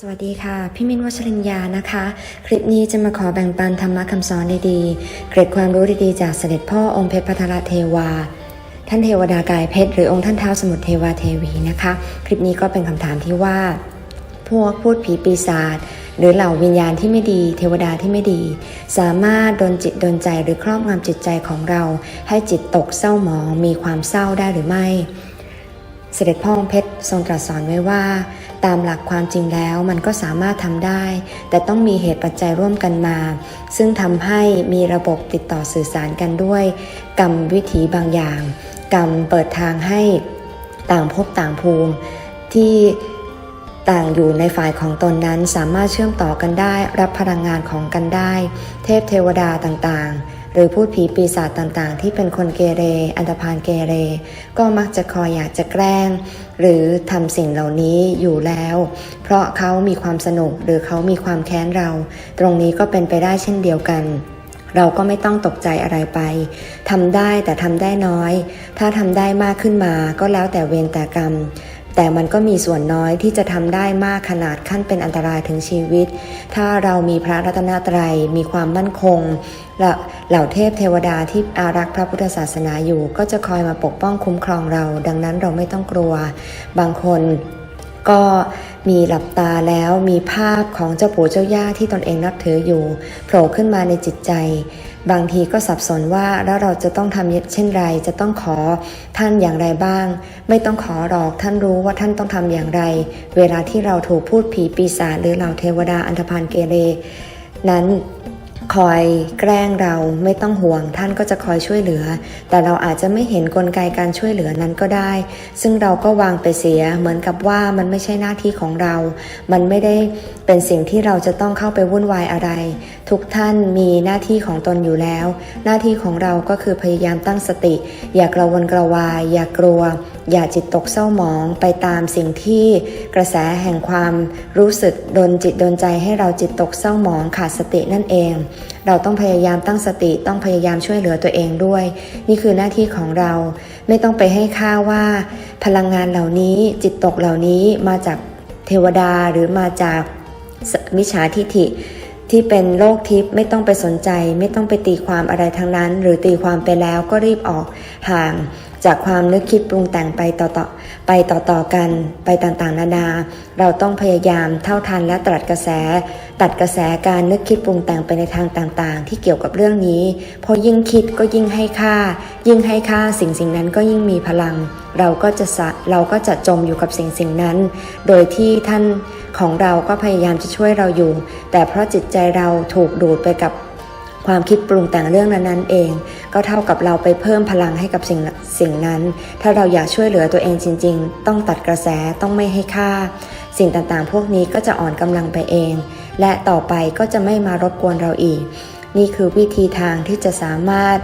สวัสดีค่ะ พี่มินวชรินยานะคะ คลิปนี้จะมาขอแบ่งปันธรรมะคำสอนดีๆ เกร็ดความรู้ดีๆ จากเสด็จพ่อองค์เพชรพัทรเทวา ท่านเทวดากายเพชรหรือองค์ท่านเท้าสมุทรเทวาเทวีนะคะ คลิปนี้ก็เป็นคำถามที่ว่า พวกพูดผีปีศาจหรือเหล่าวิญญาณที่ไม่ดี เทวดาที่ไม่ดี สามารถดนจิตดนใจหรือครอบงำจิตใจของเรา ให้จิตตกเศร้าหมองมีความเศร้าได้หรือไม่ เสด็จพ่อองเพชรทรงตรัสสอนไว้ว่า ตามหลักความจริงแล้วมันก็สามารถทำได้ แต่ต้องมีเหตุปัจจัยร่วมกันมา ซึ่งทำให้มีระบบติดต่อสื่อสารกันด้วย กรรมวิถีบางอย่าง กรรมเปิดทางให้ต่างภพต่างภูมิ ที่ต่างอยู่ในฝ่ายของตนนั้นสามารถเชื่อมต่อกันได้ รับพลังงานของกันได้ เทพเทวดาต่างๆ หรือพูดผีปีศาจต่างๆ ที่เป็นคนเกเร อันธพาลเกเร ก็มักจะคอยอยากจะแกล้ง หรือทำสิ่งเหล่านี้อยู่แล้ว เพราะเขามีความสนุกหรือเขามีความแค้นเรา ตรงนี้ก็เป็นไปได้เช่นเดียวกันเราก็ไม่ต้องตกใจอะไรไป ทำได้แต่ทำได้น้อย ถ้าทำได้มากขึ้นมาก็แล้วแต่เวรแต่กรรม แต่มันก็มีส่วนน้อยที่จะทำได้มากขนาดขั้นเป็นอันตรายถึงชีวิต ถ้าเรามีพระรัตนตรัยมีความมั่นคงและเหล่าเทพเทวดาที่อารักษ์พระพุทธศาสนาอยู่ ก็จะคอยมาปกป้องคุ้มครองเรา ดังนั้นเราไม่ต้องกลัว บางคนก็มีหลับตาแล้วมีภาพของเจ้าปู่เจ้าย่าที่ตนเองนับถืออยู่โผล่ขึ้นมาในจิตใจ บางทีก็สับสนว่าแล้วเราจะต้องทำเช่นไร จะต้องขอท่านอย่างไรบ้าง ไม่ต้องขอหรอกท่านรู้ว่าท่านต้องทำอย่างไร เวลาที่เราถูกพูดผีปีศาจหรือเหล่าเทวดาอันธพาลเกเร นั้น คอยแกล้งเราไม่ต้องห่วงท่านก็จะคอยช่วยเหลือ แต่เราอาจจะไม่เห็นนกลไกการช่วยเหลือนั้นก็ได้ ซึ่งเราก็วางไปเสียเหมือนกับว่ามันไม่ใช่หน้าที่ของเรา มันไม่ได้เป็นสิ่งที่เราจะต้องเข้าไปวุ่นวายอะไร ทุกท่านมีหน้าที่ของตนอยู่แล้ว หน้าที่ของเราก็คือพยายามตั้งสติ อย่ากระวนกระวาย อย่ากลัว อย่าจิตตกเศร้าหมองไปตามสิ่งที่กระแสแห่งความรู้สึกดนจิตดนใจให้เราจิตตกเศร้าหมองขาดสตินั่นเองเราต้องพยายามตั้งสติต้องพยายามช่วยเหลือตัวเองด้วย นี่คือหน้าที่ของเราไม่ต้องไปให้ค่าว่า พลังงานเหล่านี้จิตตกเหล่านี้มาจากเทวดาหรือมาจากมิจฉาทิฐิที่เป็นโลกทิพย์ไม่ต้องไปสนใจ ไม่ต้องไปตีความอะไรทั้งนั้น หรือตีความไปแล้วก็รีบออกห่าง จากความนึกคิดปรุงแต่งไปต่อต่อไปต่อต่อกันไปต่างๆ นานา เราต้องพยายามเท่าทันและตัดกระแส ตัดกระแสการนึกคิดปรุงแต่งไปในทางต่างๆ ที่เกี่ยวกับเรื่องนี้เพราะยิ่งคิดก็ยิ่งให้ค่า ยิ่งให้ค่าสิ่งสิ่งนั้นก็ยิ่งมีพลัง เราก็จะสะเราก็จะจมอยู่กับสิ่งสิ่งนั้น โดยที่ท่านของเราก็พยายามจะช่วยเราอยู่ แต่เพราะจิตใจเราถูกดูดไปกับ ความคิดปรุงแต่งเรื่องนั้นๆเอง ก็เท่ากับเราไปเพิ่มพลังให้กับสิ่งสิ่งนั้น ถ้าเราอยากช่วยเหลือตัวเองจริง ๆ ต้องตัดกระแสต้องไม่ให้ค่า สิ่งต่างๆ พวกนี้ก็จะอ่อนกำลังไปเอง และต่อไปก็จะไม่มารบกวนเราอีก นี่คือวิธีทางที่จะสามารถ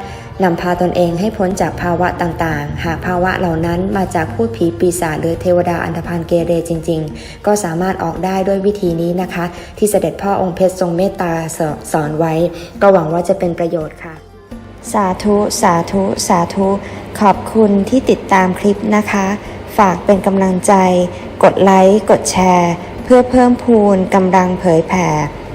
นำพาตนเองให้พ้นจากภาวะต่างๆ หากภาวะเหล่านั้นมาจากพูดผีปีศาจหรือเทวดาอันธพาลเกเรจริง ๆ ก็สามารถออกได้ด้วยวิธีนี้นะคะ ที่เสด็จพ่อองค์เพชรทรงเมตตาสสอนไว้ ก็หวังว่าจะเป็นประโยชน์ค่ะ สาธุ สาธุ สาธุ ขอบคุณที่ติดตามคลิปนะคะ ฝากเป็นกำลังใจ กดไลค์ กดแชร์ เพื่อเพิ่มพูนกำลังเผยแผ่